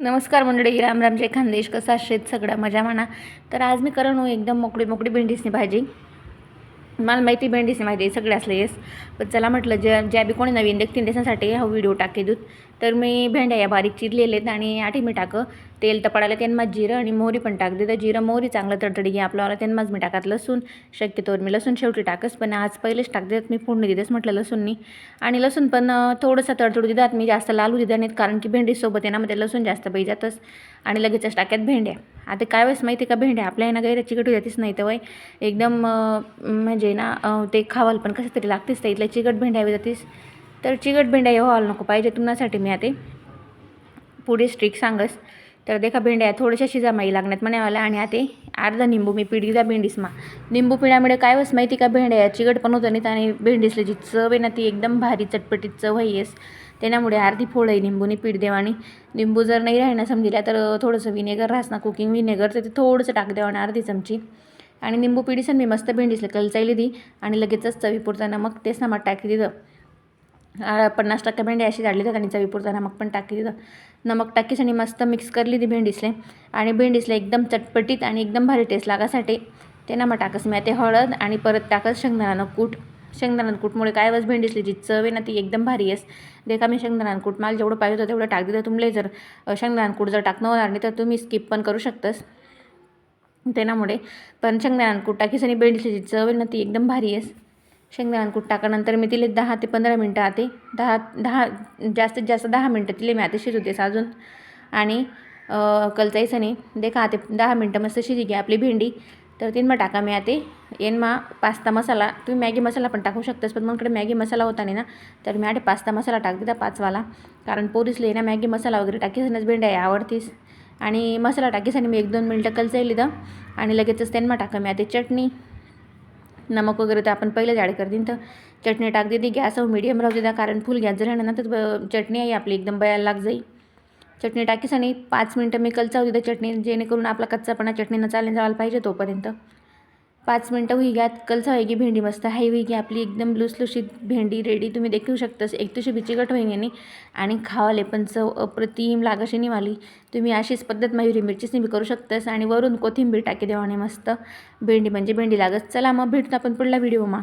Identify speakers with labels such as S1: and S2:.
S1: नमस्कार मंडळी राम राम जय खानदेश. कसा शेत सगळा मजा म्हणा. तर आज मी करण हो एकदम मोकळी मोकळी भेंडीसनी भाजी. मला माहिती भेंडीसनी माहिती सगळे असले येस पण चला म्हटलं ज्या ज्या बी कोणी नवीन देखतील त्याच्यासाठी हा व्हिडिओ टाके दूत तर मी भेंड्या या बारीक चिरलेलेत आहेत आणि आठी मी टाकं. तेल तपडायला त्यांना जिरं आणि मोहरी पण टाक तर जिरं मोहरी चांगलं तडतडी घ्या आपल्याला. त्यांनाच मी टाकत लसूण. शक्यतोवर मी लसूण शेवटी टाकस पण आज पहिलेच टाक देत. मी फोडणी देतेच म्हटलं लसूणनी. आणि लसूण पण थोडंसं तडतडू देतात. मी जास्त लालू देत नाहीत कारण की भेंडीसोबत आहे ना मग ते लसूण जास्त पाहिजातच आणि लगेचच टाक्यात भेंड्या. आता काय वेळेस माहिती का भेंड्या आपल्या ना गैर चिकट जातीच नाही तर वय. एकदम म्हणजे म्हणजे ना ते खावाल पण कसं तरी लागतेच ते इथल्या चिकट भेंड्या हवी जातीस. तर चिकट भेंड्या हे व्हायला नको पाहिजे तुम्हासाठी मी आता. पुढे स्ट्रिक सांगस. तर देखा भेंड्या थोड्याशा शिजामाई लागण्यात म्हणावाला आणि आता अर्धा निंबू मी पीठ दिला भेंडीसमा निंबू पिण्यामुळे काय वस माहिती का भेंड्या चिकट पण होतं नाहीत आणि भेंडीसला जी चव आहे ना ती एकदम भारी चटपटीत चव आहे त्याच्यामुळे अर्धी फोड आहे निंबूने पीठ देवा आणि निंबू जर नाही राहिना समजिला तर थोडंसं विनेगर राहस ना कुकिंग विनेगर तर ते थोडंसं टाक द्यावं आणि अर्धी चमची. आणि निंबू पिडीसन मी मस्त भेंडीसला कलचायली दी आणि लगेचच चवीपुरता नमक तेच नमक टाकी दिलं पन्नास टक्के भेंडी अशी झाडली तर आणि चवीपुरता नमक पण टाकी दिलं नमक टाकीस आणि मस्त मिक्स करली ती भेंडीसले. आणि भेंडीसले एकदम चटपटीत आणि एकदम भारी टेस्ट लागासाठी ते नमक टाकस. मी ते हळद आणि परत टाकस शेंगदाणा कूट. शेंगदाणा कूटमुळे काय वस भेंडीसली जी चव आहे ना ती एकदम भारी आहेस. देखा मी शेंगदाणा कूट मला जेवढं पाहिजे होतं तेवढं टाक दिलं तुमले जर शेंगदाणा कूट जर टाकणं होणार नाही तर तुम्ही स्किप पण करू शकतास. त्यामुळे पण शेंगदाणाकूट टाकीस आणि भेंडीसली चव आहे ना ती एकदम भारी आहेस. शेंगदाणाकूट टाकानंतर मी तिले दहा ते पंधरा मिनटं आते. दहा दहा जास्तीत जास्त दहा मिनटं तिले मी आता शिजवतेस अजून. आणि कलचाईसने देखा आते दहा मिनटं मस्त शिजी घ्या आपली भेंडी. तर तीन मग टाका मी आते. येनमा पास्ता मसाला तुम्ही मॅगी मसाला पण टाकू शकतास पण मगकडे मॅगी मसाला होता नाही ना तर मी आठ पास्ता मसाला टाक त्या पाचवाला. कारण पोरीसले ना मॅगी मसाला वगैरे टाकीसनच भेंड्या आवडतीस. आणि मसाला टाकीस आणि मी एक दोन मिनटं कलचायली द आणि लगेचच त्यांना टाका. मी आता चटणी नमक वगैरे तर आपण पहिलेच ॲड कर तर चटणी टाक देते गॅस मीडियम राहू द्या कारण फुल गॅस जर ना तर ब- चटणी आहे आपली एकदम बयाला लाग जाईल चटणी टाकीस आणि पाच मिनटं मी कलचावू देते चटणी जेणेकरून आपला कच्चापणा चटणीनं चालेल जायला पाहिजे तोपर्यंत. पाच मिनटं होई घ्या कलचा होई की भेंडी मस्त हाई होईगी आपली एकदम लुसलुशीत भेंडी रेडी तुम्ही देखू शकतास. एक तुशी बिचिकट होईन यांनी आणि खावाले पण चव अप्रतिम लागशी निवाली. वाली तुम्ही अशीच पद्धत मयुरी मिरचीच बी करू शकतास आणि वरून कोथिंबीर टाकी देवाने मस्त भेंडी म्हणजे भेंडी लागत चला मग भेटतो आपण पुढल्या व्हिडिओमा